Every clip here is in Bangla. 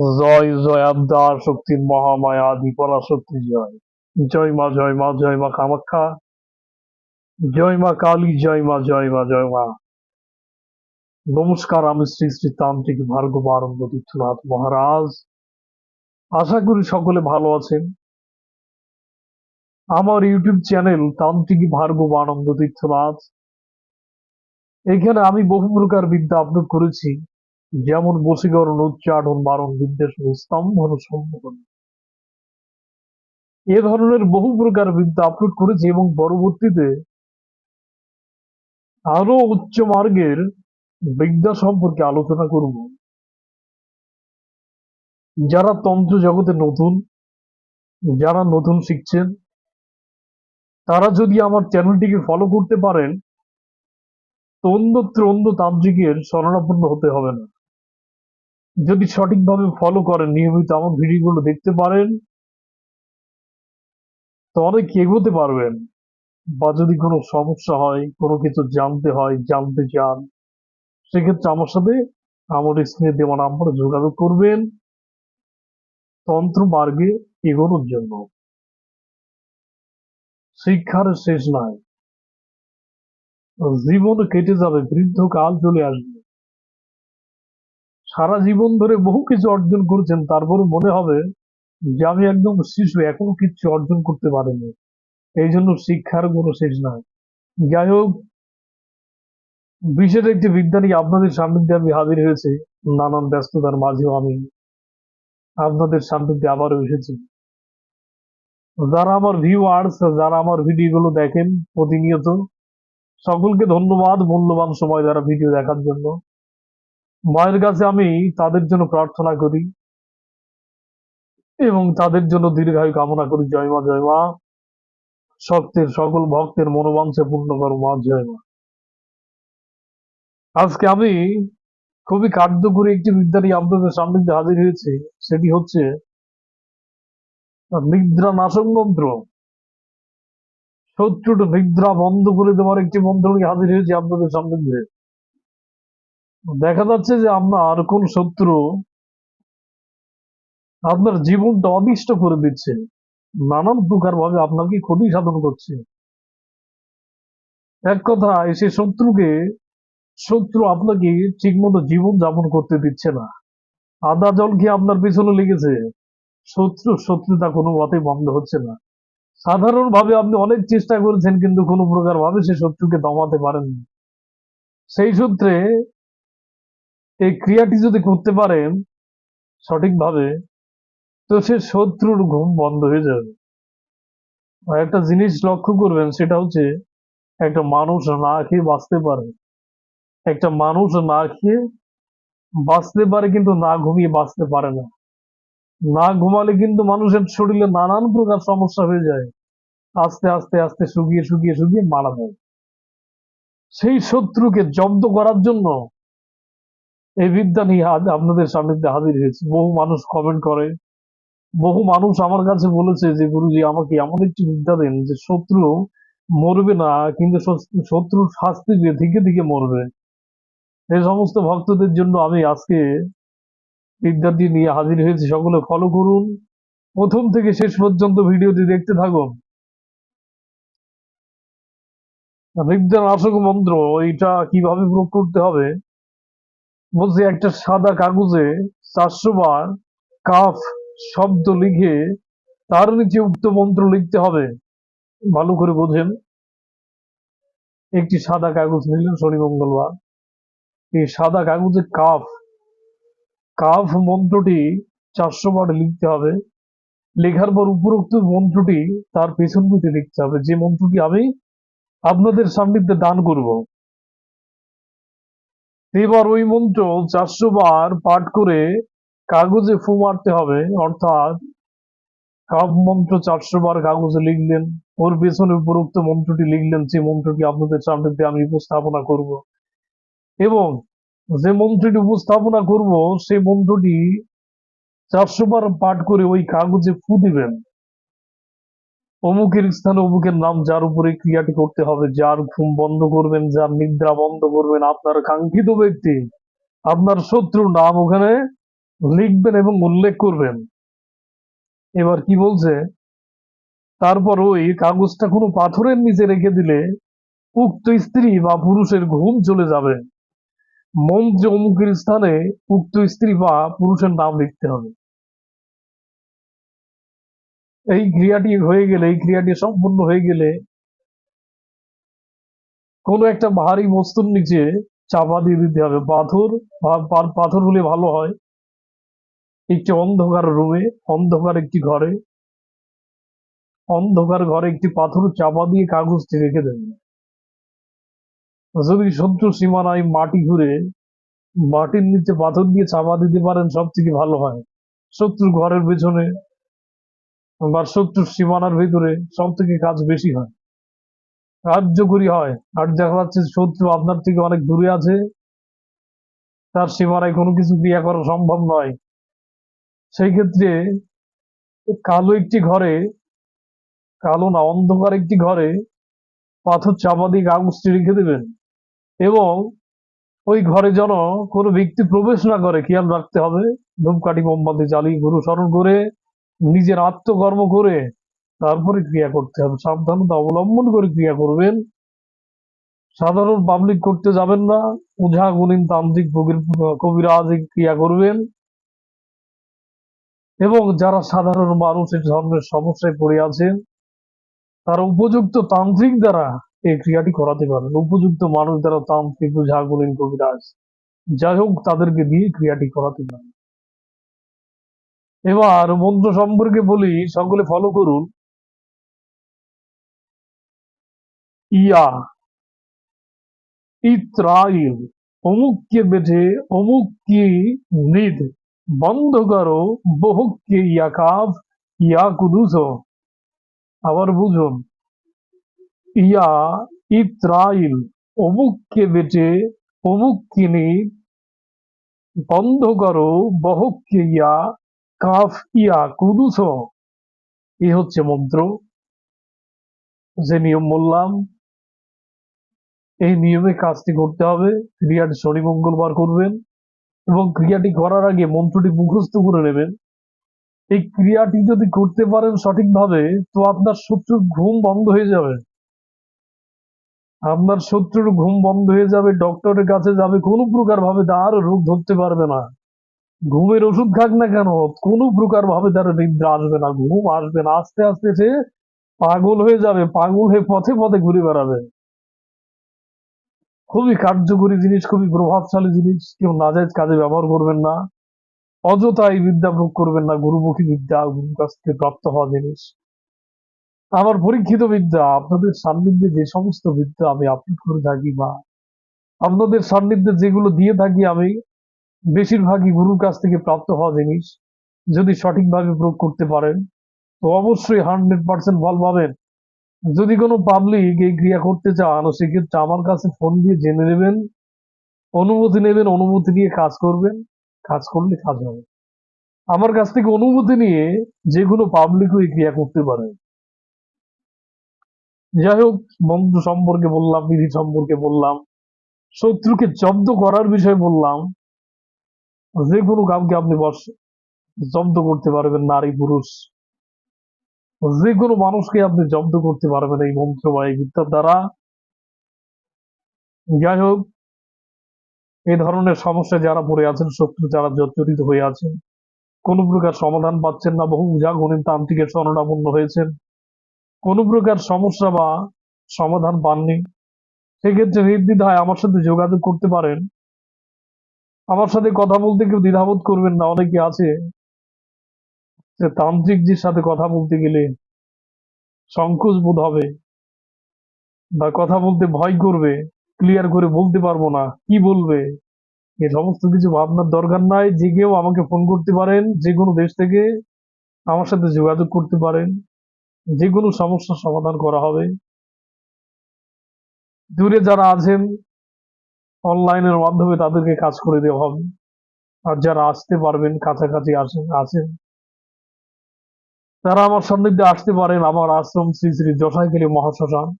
জয় জয়, আবদার, শক্তি, মহামায়া আদি পরাশক্তি জয়। জয় মা জয় মা জয় মা কামাখ্যা। জয় মা কালী, জয় মা জয় মা জয় মা। নমস্কার, আমি শ্রী শ্রী তান্ত্রিক ভার্গব আনন্দ তীর্থনাথ মহারাজ। আশা করি সকলে ভালো আছেন। আমার ইউটিউব চ্যানেল তান্ত্রিক ভার্গব আনন্দ তীর্থনাথ। এখানে আমি বহু প্রকার বিদ্যা আপলোড করেছি। যেমন বশীকরণ, উচ্চারণ, বারণ বিদ্বেষণ স্তম্ভন সম্মোহন এ ধরনের বহু প্রকার বিদ্যা আপলোড করেছি এবং পরবর্তীতে আরও উচ্চ মার্গের বিদ্যা সম্পর্কে আলোচনা করব। যারা তন্ত্র জগতে নতুন, যারা নতুন শিখছেন, তারা যদি আমার চ্যানেলটিকে ফলো করতে পারেন তো অন্যত্র অন্য তান্ত্রিকের শরণাপন্ন হতে হবে না। যদি সঠিকভাবে ফলো করেন, নিয়মিত আমার ভিডিওগুলো দেখতে পারেন, তো অনেক এগোতে পারবেন। বা যদি কোনো সমস্যা হয়, কোনো কিছু জানতে হয়, জানতে চান, সেক্ষেত্রে আমার সাথে আমার স্ক্রিনে দেওয়া নাম্বারে যোগাযোগ করবেন। তন্ত্র মার্গে এগোনোর জন্য। শিক্ষার শেষ নাই। জীবন কেটে যাবে বৃদ্ধ কাল চলে আসবে। সারা জীবন ধরে বহু কিছু অর্জন করেছেন তারপরে মনে হবে যে আমি একদম শিশু, এখনও কিছু অর্জন করতে পারিনি। এই জন্য শিক্ষার কোনো শেষ নাই। যাই হোক, বিশেষ একটি বিজ্ঞানী আপনাদের সান্নিধ্যে আমি হাজির হয়েছি। নানান ব্যস্ততার মাঝেও আমি আপনাদের সান্নিধ্যে আবারও এসেছি। যারা আমার ভিউয়ার্স যারা আমার ভিডিওগুলো দেখেন প্রতিনিয়ত, সকলকে ধন্যবাদ মূল্যবান সময় যারা ভিডিও দেখার জন্য। মায়ের কাছে আমি তাদের জন্য প্রার্থনা করি এবং তাদের জন্য দীর্ঘায়ু কামনা করি। জয় মা জয় মা। শক্তের সকল ভক্তের মনোবাঞ্ছা পূর্ণ করো মা, জয় মা। আজকে আমি খুবই কার্যকরী একটি বিদ্যা আপনাদের সামনে হাজির হয়েছি, সেটি হচ্ছে নিদ্রা নাশক মন্ত্র। শত্রুটা নিদ্রা বন্ধ করে দেওয়ার একটি মন্ত্র নিয়ে হাজির হয়েছি আপনাদের সামনে দেখা যাচ্ছে যে আপনার কোন শত্রু আপনার জীবনটা অনিষ্ট করে দিচ্ছে। নানান প্রকার ভাবে আপনাকে ক্ষতি সাধন করছে। এক কথা সে শত্রুকে, শত্রু আপনাকে ঠিকমতো জীবন যাপন করতে দিচ্ছে না। আদা জল কি আপনার পিছনে লেগেছে। শত্রু শত্রুতা কোনো মতে বন্ধ হচ্ছে না। সাধারণভাবে আপনি অনেক চেষ্টা করেছেন, কিন্তু কোনো প্রকার ভাবে সে শত্রুকে দমাতে পারেননি। সেই সূত্রে এই ক্রিয়াটি যদি করতে পারেন সঠিকভাবে, তো সে শত্রুর ঘুম বন্ধ হয়ে যাবে। আর একটা জিনিস লক্ষ্য করবেন, সেটা হচ্ছে একটা মানুষ না খেয়ে বাঁচতে পারে। একটা মানুষ না খেয়ে বাঁচতে পারে কিন্তু না ঘুমিয়ে বাঁচতে পারে না। না ঘুমালে কিন্তু মানুষের শরীরে নানান প্রকার সমস্যা হয়ে যায়। আস্তে আস্তে আস্তে শুকিয়ে শুকিয়ে শুকিয়ে মারা যায়। সেই শত্রুকে জব্দ করার জন্য এই বিদ্যা নিয়ে আজ আপনাদের সান্নিধ্যে হাজির হয়েছে। বহু মানুষ কমেন্ট করে। বহু মানুষ আমার কাছে বলেছে যে, গুরুজি, আমাকে এমন একটি বিদ্যা দেন যে, শত্রু মরবে না, কিন্তু শত্রুর শাস্তি দিয়ে দিকে দিকে মরবে। এই সমস্ত ভক্তদের জন্য আমি আজকে বিদ্যাটি নিয়ে হাজির হয়েছি। সকলে ফলো করুন। প্রথম থেকে শেষ পর্যন্ত ভিডিওটি দেখতে থাকুন। বিদ্যার আসক মন্ত্র এটা কীভাবে প্রয়োগ করতে হবে? বলছে, একটা সাদা কাগজে চারশো বার কাফ শব্দ লিখে তার নিচে উক্ত মন্ত্র লিখতে হবে। ভালো করে বোঝেন। একটি সাদা কাগজ নিলেন শনি মঙ্গলবার। এই সাদা কাগজে কাফ কাফ মন্ত্রটি চারশো বার লিখতে হবে। লেখার পর উপরোক্ত মন্ত্রটি তার পেছন দিকে লিখতে হবে। যে মন্ত্রটি আমি আপনাদের সান্নিধ্যে দান করব এবার ওই মন্ত্র চারশো বার পাঠ করে কাগজে ফু মারতে হবে, অর্থাৎ কাপ মন্ত্র চারশো বার কাগজে লিখলেন, ওর পেছনে উপরোক্ত মন্ত্রটি লিখলেন যে মন্ত্রটি আপনাদের সামনে আমি উপস্থাপনা করব। এবং যে মন্ত্রটি উপস্থাপনা করব, সেই মন্ত্রটি চারশো বার পাঠ করে ওই কাগজে ফু দিবেন। অমুকের স্থানে অমুকের নাম, যার উপরে ক্রিয়াটি করতে হবে, যার ঘুম বন্ধ করবেন, যার নিদ্রা বন্ধ করবেন, আপনার কাঙ্ক্ষিত ব্যক্তি, আপনার শত্রুর নাম ওখানে লিখবেন এবং উল্লেখ করবেন। এবার কি বলছে? তারপর ওই কাগজটা কোনো পাথরের নিচে রেখে দিলে উক্ত স্ত্রী বা পুরুষের ঘুম চলে যাবে। মন্ত্রে অমুকের স্থানে উক্ত স্ত্রী বা পুরুষের নাম লিখতে হবে। এই ক্রিয়াটি হয়ে গেলে, এই ক্রিয়াটি সম্পূর্ণ হয়ে গেলে কোনো একটা ভারী বস্তুর নিচে চাপা দিয়ে দিতে হবে। পাথর পাথর হলে ভালো হয়। একটি অন্ধকার রুমে, অন্ধকার একটি ঘরে, অন্ধকার ঘরে একটি পাথর চাপা দিয়ে কাগজটি রেখে দেবেন যদি শত্রু সীমানায় মাটি ঘুরে মাটির নিচে পাথর দিয়ে চাপা দিতে পারেন সব থেকে ভালো হয়। শত্রু ঘরের পেছনে বা শত্রুর সীমানার ভিতরে সব থেকে কাজ বেশি হয়। কার্যকরী হয়। আর দেখা যাচ্ছে শত্রু আপনার থেকে অনেক দূরে আছে। তার সীমানায় কোনো কিছু ক্রিয়া করা সম্ভব নয়। সেই ক্ষেত্রে কালো একটি ঘরে, কালো না অন্ধকার একটি ঘরে পাথর চাপা দিয়ে কাগজটি রেখে দেবেন এবং ওই ঘরে যেন কোনো ব্যক্তি প্রবেশ না করে, খেয়াল রাখতে হবে। ধূপকাঠি মোমবাতি জ্বালিয়ে গুরু স্মরণ করে নিজের আত্মকর্ম করে তারপরে ক্রিয়া করতে হবে। সাবধানতা অবলম্বন করে ক্রিয়া করবেন। সাধারণ পাবলিক করতে যাবেন না। ওঝা গুণিন তান্ত্রিক কবিরাজ ক্রিয়া করবেন। এবং যারা সাধারণ মানুষ এই ধরনের সমস্যায় পড়ে আছেন, তারা উপযুক্ত তান্ত্রিক দ্বারা এই ক্রিয়াটি করাতে পারেন। উপযুক্ত মানুষ দ্বারা তান্ত্রিক ওঝা গুণিন কবিরাজ, যাই হোক তাদেরকে দিয়ে ক্রিয়াটি করাতে পারেন। এবার মন্ত্র সম্পর্কে বলি, সকলে ফলো করুন। ইয়া, ইত্রাইল অমুককে বেঠে অমুক কি নিদ, বন্ধ করো বহুককে ইয়াকাব ইয়া কুদুস আবার বুঝুন। ইয়া, ইত্রাইল অমুককে বেটে অমুক কি নিদ, বন্ধ করো বহুককে ইয়া কাফ ইয়া কুদুস এ হচ্ছে মন্ত্র যে নিয়ম বললাম। এই নিয়মে কাজটি করতে হবে। ক্রিয়াটি শনি মঙ্গলবার করবেন এবং ক্রিয়াটি করার আগে মন্ত্রটি মুখস্থ করে নেবেন। এই ক্রিয়াটি যদি করতে পারেন সঠিকভাবে, তো আপনার শত্রুর ঘুম বন্ধ হয়ে যাবে। আপনার শত্রুর ঘুম বন্ধ হয়ে যাবে ডক্টরের কাছে যাবে, কোনো প্রকার ভাবে তার রোগ ধরতে পারবে না। ঘুমের ওষুধ খাক না কেন? কোনো প্রকার ভাবে তার নিদ্রা আসবে না। ঘুম আসবে না, আস্তে আস্তে সে পাগল হয়ে যাবে, পাগল হয়ে পথে পথে ঘুরে বেড়াবে। খুবই কার্যকরী জিনিস, খুবই প্রভাবশালী জিনিস। কেউ নাজাইজ কাজে ব্যবহার করবেন না। অযথা এই বিদ্যা প্রয়োগ করবেন না। গুরুমুখী বিদ্যা, গুরুর কাছ থেকে প্রাপ্ত হওয়া জিনিস। আমার পরীক্ষিত বিদ্যা, আপনাদের সান্নিধ্যে যে সমস্ত বিদ্যা আমি আপলোড করে থাকি বা আপনাদের সান্নিধ্যে যেগুলো দিয়ে থাকি আমি বেশিরভাগই গুরুর কাছ থেকে প্রাপ্ত হওয়া জিনিস। যদি সঠিকভাবে প্রয়োগ করতে পারেন, তো অবশ্যই হান্ড্রেড পার্সেন্ট ফল পাবেন। যদি কোনো পাবলিক এই ক্রিয়া করতে চান সেক্ষেত্রে আমার কাছে ফোন দিয়ে জেনে নেবেন, অনুমতি নেবেন, অনুমতি নিয়ে কাজ করবেন, কাজ করলে কাজ হবে। আমার কাছ থেকে অনুমতি নিয়ে যে কোনো পাবলিকও এই ক্রিয়া করতে পারে। যাই হোক মন্ত্র সম্পর্কে বললাম, বিধি সম্পর্কে বললাম, শত্রুকে জব্দ করার বিষয়ে বললাম যে কোনো কাউকে আপনি জব্দ করতে পারবেন নারী পুরুষ। যে কোনো মানুষকে আপনি জব্দ করতে পারবেন এই মন্ত্র বা এই বিদ্যার দ্বারা। যাই হোক, এই ধরনের সমস্যা যারা পড়ে আছেন, শত্রু যারা জর্জরিত হয়ে আছেন, কোন প্রকার সমাধান পাচ্ছেন না, বহু গণিত তান্ত্রিকের শরণাপন্ন হয়েছেন, কোন প্রকার সমস্যা বা সমাধান পাননি। সেক্ষেত্রে নির্দ্বিধায় আমার সাথে যোগাযোগ করতে পারেন। আমার সাথে কথা বলতে কেউ দ্বিধাবোধ করবেন না, অনেকে আছে যে তান্ত্রিকজির সাথে কথা বলতে গেলে সংকোচ বোধ হবে বা কথা বলতে ভয় করবে ক্লিয়ার করে বলতে পারব না, কি বলবে? এ সমস্ত কিছু ভাবনার দরকার নাই, যে কেউ আমাকে ফোন করতে পারেন, যে কোনো দেশ থেকে আমার সাথে যোগাযোগ করতে পারেন, যে কোনো সমস্যার সমাধান করা হবে। দূরে যারা আছেন অনলাইনের মাধ্যমে তাদেরকে কাজ করে দেওয়া হবে। আর যারা আসতে পারবেন, কাছাকাছি আসেন আছেন তারা আমার সান্নিধ্যে আসতে পারেন, আমার আশ্রম শ্রী শ্রী যশাইখালী মহাশ্মশান,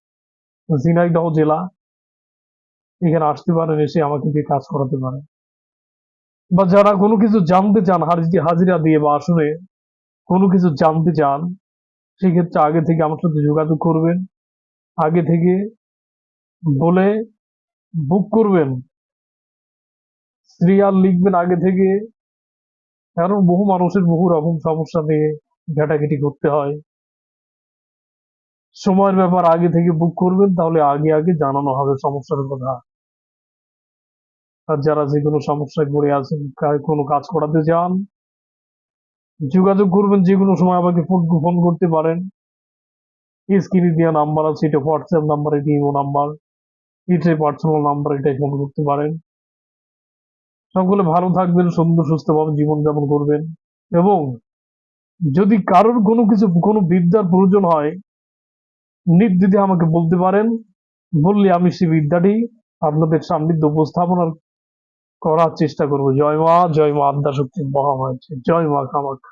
ঝিনাইদহ জেলা, এখানে আসতে পারেন, এসে আমাকে দিয়ে কাজ করাতে পারেন। বা যারা কোনো কিছু জানতে চান, হাজি- হাজিরা দিয়ে বা আসলে কোনো কিছু জানতে চান, সেক্ষেত্রে আগে থেকে আমার সাথে যোগাযোগ করবেন। আগে থেকে বলে বুক করবেন। সিরিয়াল লিখবেন আগে থেকে। কারণ বহু মানুষের বহু রকম সমস্যা নিয়ে ঘাটাঘাটি করতে হয়। সময়ের ব্যাপার আগে থেকে বুক করবেন, তাহলে আগে আগে জানানো হবে সমস্যার কথা। আর যারা যে কোনো সমস্যায় পড়ে আছেন কোনো কাজ করাতে চান, যোগাযোগ করবেন, যে কোনো সময় আমাকে ফোন ফোন করতে পারেন। স্ক্রিনে দেওয়া নাম্বার আছে, এটা হোয়াটসঅ্যাপ নাম্বার এটি নাম্বার এটাই পার্সোনাল নাম্বার এটাই ফোন করতে পারেন। সকলে ভালো থাকবেন, সুন্দর, সুস্থভাবে জীবনযাপন করবেন এবং যদি কারোর কোনো কিছু, কোনো বিদ্যার প্রয়োজন হয়, নির্দ্বিধে আমাকে বলতে পারেন। বললে আমি সেই বিদ্যাটি আপনাদের সান্নিধ্য উপস্থাপনার করার চেষ্টা করব। জয় মা জয় মা আদ্যা শক্তি মহামায় জয় মা কামাখ্যা